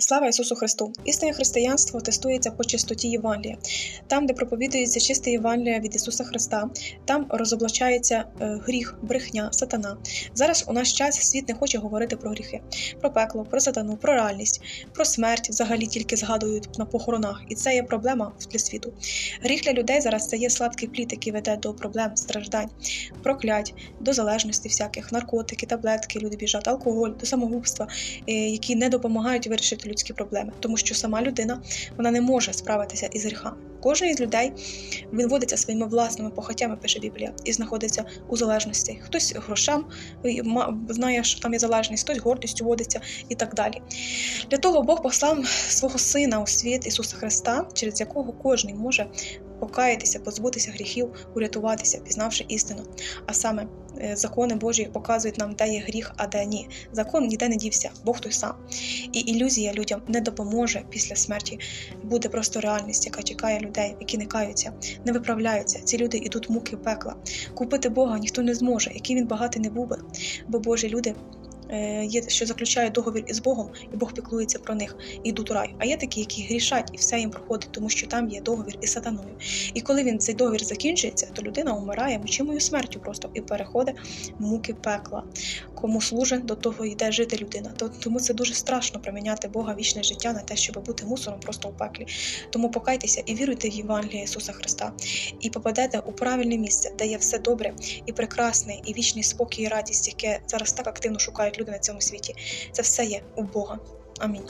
Слава Ісусу Христу! Істинне християнство тестується по чистоті Євангелія. Там, де проповідується чисте Євангелія від Ісуса Христа, там розоблачається е, гріх, брехня, сатана. Зараз у наш час світ не хоче говорити про гріхи, про пекло, про сатану, про реальність, про смерть взагалі тільки згадують на похоронах, і це є проблема для світу. Гріх для людей зараз це є сладкий плід, який веде до проблем, страждань, проклять, до залежності всяких, наркотики, таблетки, люди біжать, алкоголь, до самогубства, е, які не допомагають вирішити людські проблеми, тому що сама людина вона не може справитися із гріхами. Кожен із людей він водиться своїми власними похотями, пише Біблія, і знаходиться у залежності. Хтось грошам знає, що там є залежність, хтось гордістю водиться і так далі. Для того Бог послав свого сина у світ Ісуса Христа, через якого кожен може покаятися, позбутися гріхів, урятуватися, пізнавши істину. А саме е, закони Божі показують нам, де є гріх, а де ні. Закон ніде не дівся, Бог той сам. І ілюзія людям не допоможе після смерті. Буде просто реальність, яка чекає людей, які не каються, не виправляються. Ці люди йдуть в муки пекла. Купити Бога ніхто не зможе, який він багатий не був би. Бо Божі люди. Е, Є, що заключають договір із Богом, і Бог піклується про них і йдуть у рай. А є такі, які грішать, і все їм проходить, тому що там є договір із сатаною. І коли він цей договір закінчується, то людина умирає мучимою смертю просто і переходить в муки пекла. Кому служить, до того йде жити людина. То- Тому це дуже страшно приміняти Бога вічне життя на те, щоб бути мусором просто у пеклі. Тому покайтеся і віруйте в Євангеліє Ісуса Христа, і попадете у правильне місце, де є все добре і прекрасне, і вічний спокій і радість, яке зараз так активно шукають люди на цьому світі. Це все є у Бога. Амінь.